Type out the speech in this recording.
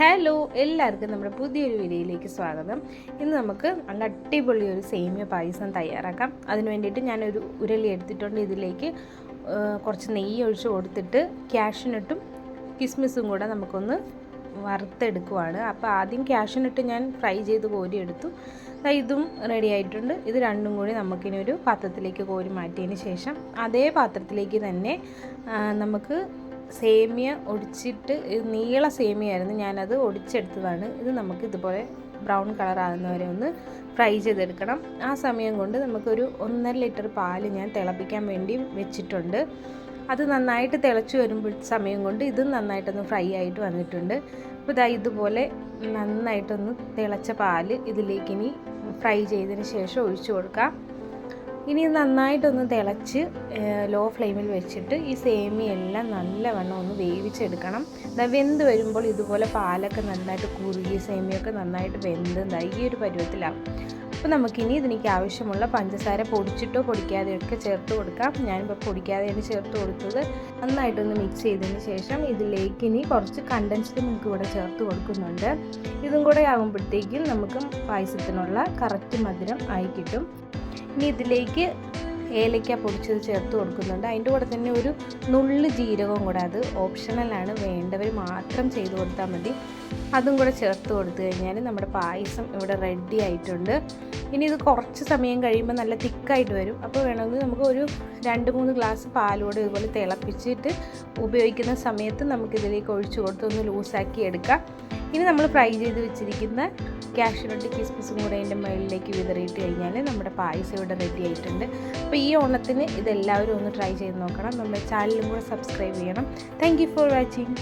Hello എല്ലാവർക്കും നമ്മുടെ പുതിയൊരു വീഡിയോയിലേക്ക് സ്വാഗതം. ഇന്ന് നമുക്ക് നല്ല അടിപൊളി ഒരു സേമിയ പായസം തയ്യാറാക്കാം. അതിന് വേണ്ടിയിട്ട് ഞാനൊരു ഉരുളി എടുത്തിട്ടുണ്ട്. ഇതിലേക്ക് കുറച്ച് നെയ്യ് ഒഴിച്ച് കൊടുത്തിട്ട് ക്യാഷിനിട്ടും കിസ്മിസും കൂടെ നമുക്കൊന്ന് വറുത്തെടുക്കുവാണ്. അപ്പോൾ ആദ്യം ക്യാഷിനിട്ട് ഞാൻ ഫ്രൈ ചെയ്ത് കോരിയെടുത്തു. ദാ ഇതും റെഡി ആയിട്ടുണ്ട്. ഇത് രണ്ടും കൂടി നമുക്കിനി ഒരു പാത്രത്തിലേക്ക് കോരി മാറ്റിയതിന് ശേഷം അതേ പാത്രത്തിലേക്ക് തന്നെ നമുക്ക് സേമിയ ഒടിച്ചിട്ട് നീള സേമിയ ആയിരുന്നു ഞാനത് ഒടിച്ചെടുത്തതാണ്. ഇത് നമുക്ക് ഇതുപോലെ ബ്രൗൺ കളർ ആകുന്നവരെ ഒന്ന് ഫ്രൈ ചെയ്തെടുക്കണം. ആ സമയം കൊണ്ട് നമുക്കൊരു ഒന്നര ലിറ്റർ പാൽ ഞാൻ തിളപ്പിക്കാൻ വേണ്ടി വെച്ചിട്ടുണ്ട്. അത് നന്നായിട്ട് തിളച്ച് വരുമ്പോൾ സമയം കൊണ്ട് ഇത് നന്നായിട്ടൊന്ന് ഫ്രൈ ആയിട്ട് വന്നിട്ടുണ്ട്. അപ്പോൾ ഇതാ ഇതുപോലെ നന്നായിട്ടൊന്ന് തിളച്ച പാൽ ഇതിലേക്ക് ഇനി ഫ്രൈ ചെയ്തതിന് ശേഷം ഒഴിച്ചു കൊടുക്കാം. ഇനി നന്നായിട്ടൊന്ന് തിളച്ച് ലോ ഫ്ലെയിമിൽ വെച്ചിട്ട് ഈ സേമിയെല്ലാം നല്ലവണ്ണം ഒന്ന് വേവിച്ചെടുക്കണം. വെന്ത് വരുമ്പോൾ ഇതുപോലെ പാലൊക്കെ നന്നായിട്ട് കുറുകി സേമിയൊക്കെ നന്നായിട്ട് വെന്ത് ഈ ഒരു പരുവത്തിലാവും. അപ്പോൾ നമുക്കിനി ഇതിലേക്ക് ആവശ്യമുള്ള പഞ്ചസാര പൊടിച്ചിട്ടോ പൊടിക്കാതെയോ ഒക്കെ ചേർത്ത് കൊടുക്കാം. ഞാനിപ്പോൾ പൊടിക്കാതെയാണ് ചേർത്ത് കൊടുത്തത്. നന്നായിട്ടൊന്ന് മിക്സ് ചെയ്തതിന് ശേഷം ഇതിലേക്ക് ഇനി കുറച്ച് കണ്ടൻസ്ഡ് മിൽക്ക് കൂടെ ചേർത്ത് കൊടുക്കുന്നുണ്ട്. ഇതും കൂടെ ആകുമ്പോഴത്തേക്കും നമുക്ക് പായസത്തിനുള്ള കറക്റ്റ് മധുരം ആയി കിട്ടും. ഇനി ഇതിലേക്ക് ഏലയ്ക്ക പൊടിച്ചത് ചേർത്ത് കൊടുക്കുന്നുണ്ട്. അതിന്റെ കൂടെ തന്നെ ഒരു നുള്ള് ജീരകവും കൂടെ അത് ഓപ്ഷണലാണ് വേണ്ടവർ മാത്രം ചെയ്ത് കൊടുത്താൽ മതി. അതും കൂടെ ചേർത്ത് കൊടുത്തു കഴിഞ്ഞാൽ നമ്മുടെ പായസം ഇവിടെ റെഡി ആയിട്ടുണ്ട്. ഇനി ഇത് കുറച്ച് സമയം കഴിയുമ്പോൾ നല്ല തിക്കായിട്ട് വരും. അപ്പോൾ വേണമെങ്കിൽ നമുക്ക് ഒരു രണ്ട് മൂന്ന് ഗ്ലാസ് പാലോട് ഇതുപോലെ തിളപ്പിച്ചിട്ട് ഉപയോഗിക്കുന്ന സമയത്ത് നമുക്കിതിലേക്ക് ഒഴിച്ചു കൊടുത്ത് ഒന്ന് ലൂസാക്കി എടുക്കാം. ഇനി നമ്മൾ ഫ്രൈ ചെയ്ത് വെച്ചിരിക്കുന്ന കാഷ്യൂനട്ട് കിസ്മിസും കൂടെ അതിന്റെ മുകളിലേക്ക് വിതറിയിട്ട് കഴിഞ്ഞാൽ നമ്മുടെ പായസം ഇവിടെ റെഡി ആയിട്ടുണ്ട്. അപ്പോൾ ഈ ഓണത്തിന് ഇതെല്ലാവരും ഒന്ന് ട്രൈ ചെയ്ത് നോക്കണം. നമ്മുടെ ചാനലും കൂടെ സബ്സ്ക്രൈബ് ചെയ്യണം. Thank for watching